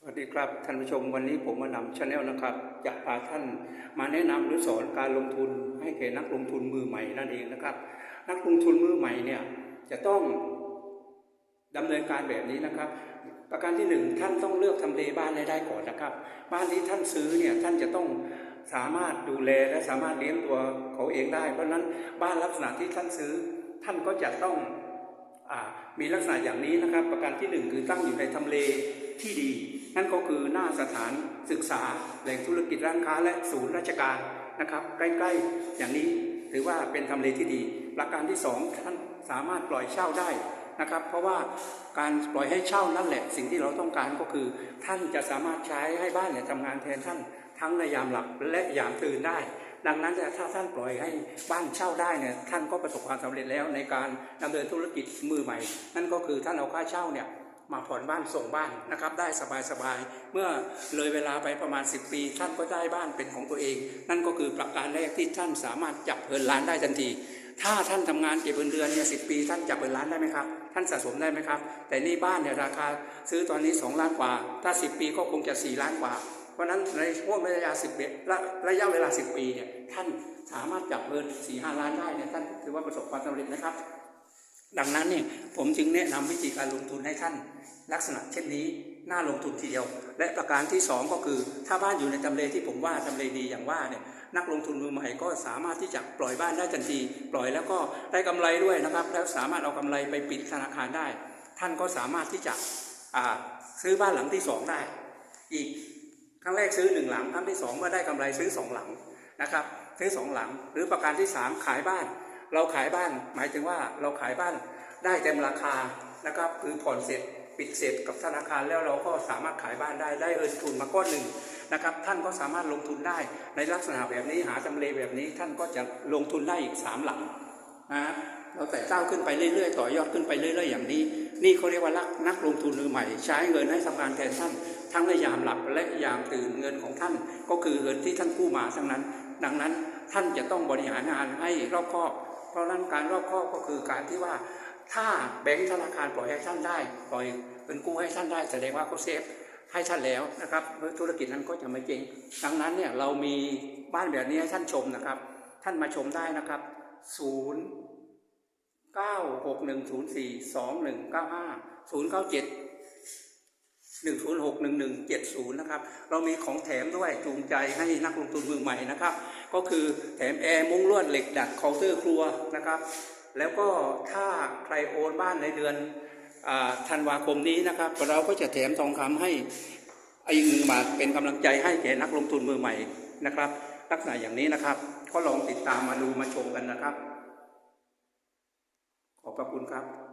สวัสดีครับท่านผู้ชมวันนี้ผมมานำชาแนลนะครับจะพาท่านมาแนะนำหรือสอนการลงทุนให้แก่นักลงทุนมือใหม่นั่นเองนะครับ นักลงทุนมือใหม่เนี่ยจะต้องดำเนินการแบบนี้นะครับ ประการที่หนึ่งท่านต้องเลือกทำเลบ้านให้ได้ก่อนนะครับ บ้านที่ท่านซื้อเนี่ยท่านจะต้องสามารถดูแลและสามารถเลี้ยงตัวเขาเองได้ เพราะฉะนั้นบ้านลักษณะที่ท่านซื้อ ท่านก็จะต้องอมีลักษณะอย่างนี้นะครับ ประการที่หนึ่งคือตั้งอยู่ในทำเลที่ดี นั่นก็คือหน้าสถานศึกษาแหล่งธุรกิจร้านค้าและศูนย์ราชการนะครับ ใกล้ๆ อย่างนี้ถือว่าเป็นทำเลที่ดีประการที่สองท่านสามารถปล่อยเช่าได้นะครับ เพราะว่าการปล่อยให้เช่านั่นแหละ สิ่งที่เราต้องการก็คือ ท่านจะสามารถใช้ให้บ้านเนี่ยทำงานแทนท่านทั้งในยามหลับและยามตื่นได้ ดังนั้นถ้าท่านปล่อยให้บ้านเช่าได้เนี่ยท่านก็ประสบความสำเร็จแล้วในการดำเนินธุรกิจมือใหม่ นั่นก็คือท่านเอาค่าเช่าเนี่ย มาผ่อนบ้านส่งบ้านนะครับ ได้สบายๆเมื่อเลยเวลาไปประมาณ 10 ปี ท่านก็ได้บ้านเป็นของตัวเอง นั่นก็คือประการแรกที่ท่านสามารถจับเงินล้านได้ทันที ถ้าท่านทำงานเก็บเงินเดือนเนี่ยสิปี ท่านจับเงินล้านได้ไหมครับ ท่านสะสมได้ไหมครับ แต่นี่บ้านเนี่ยราคาซื้อตอนนี้ 2 ล้านกว่า ถ้า 10 ปีก็คงจะ 4 ล้านกว่า เพราะฉะนั้นในช่วงระยะ10ปีระระยะเวลา 10 ปีเนี่ยท่านสามารถจับเงิน4 5ล้านได้เนี่ยท่านถือว่าประสบความสำเร็จนะครับ ดังนั้นเนี่ยผมจึงแนะนำวิธีการลงทุนให้ท่าน ลักษณะเช่นนี้น่าลงทุนทีเดียว และประการที่สองก็คือถ้าบ้านอยู่ในทำเลที่ผมว่าทำเลดีอย่างว่าเนี่ยนักลงทุนมือใหม่ก็สามารถที่จะปล่อยบ้านได้ทันที ปล่อยแล้วก็ได้กำไรด้วยนะครับ แล้วสามารถเอากำไรไปปิดธนาคารได้ ท่านก็สามารถที่จะซื้อบ้านหลังที่สองได้ อีกครั้งแรกซื้อหนึ่งหลังครั้งที่สองเมื่อได้กำไรซื้อสองหลังนะครับซื้อสองหลัง หรือประการที่สามขายบ้าน เราขายบ้านหมายถึงว่าเราขายบ้านได้เต็มราคานะครับคือผ่อนเสร็จปิดเสร็จกับธนาคารแล้วเราก็สามารถขายบ้านได้ได้เงินทุนมาก้อนหนึ่งนะครับท่านก็สามารถลงทุนได้ในลักษณะแบบนี้หาจำเลแบบนี้ท่านก็จะลงทุนได้อีกสามหลังนะเราแต่เจ้าขึ้นไปเรื่อยๆ ต่อยอดขึ้นไปเรื่อย ๆ อย่างนี้ นี่เขาเรียกว่านักนักลงทุนมือใหม่ ใช้เงินให้ทำงานแทนท่าน ทั้งในยามหลับและยามตื่นเงินของท่าน ก็คือเงินที่ท่านกู้มาทั้งนั้น ดังนั้นท่านจะต้องบริหารงานให้รอบคอบ เพราะนั้นการรอบคอบก็คือการที่ว่าถ้าแบงก์ธนาคารปล่อยให้ท่านได้ ปล่อยเงินกู้ให้ท่านได้ แสดงว่าเขาเซฟให้ท่านแล้วนะครับธุรกิจนั้นก็จะไม่เจ๊งดังนั้นเนี่ยเรามีบ้านแบบนี้ให้ท่านชมนะครับ ท่านมาชมได้นะครับศูนย์เก้าหกหนึ่งศูน ย์สี่สองหนึ่งหกหนึ่งหนึ่งเจ็ดศูนย์นะครับ เรามีของแถมด้วยจูงใจให้นักลงทุนมือใหม่นะครับ ก็คือแถมแอร์มุ้งลวดเหล็กดัดเคาน์เตอร์ครัวนะครับ แล้วก็ถ้าใครโอนบ้านในเดือนอธันวาคมนี้นะครับ เราก็จะแถมทองคำให้อีกหนึ่งบาทเป็นกำลังใจให้แก่นักลงทุนมือใหม่นะครับ ลักษณะอย่างนี้นะครับ ก็ลองติดตามมาดูมาชมกันนะครับ ขอบพระคุณครับ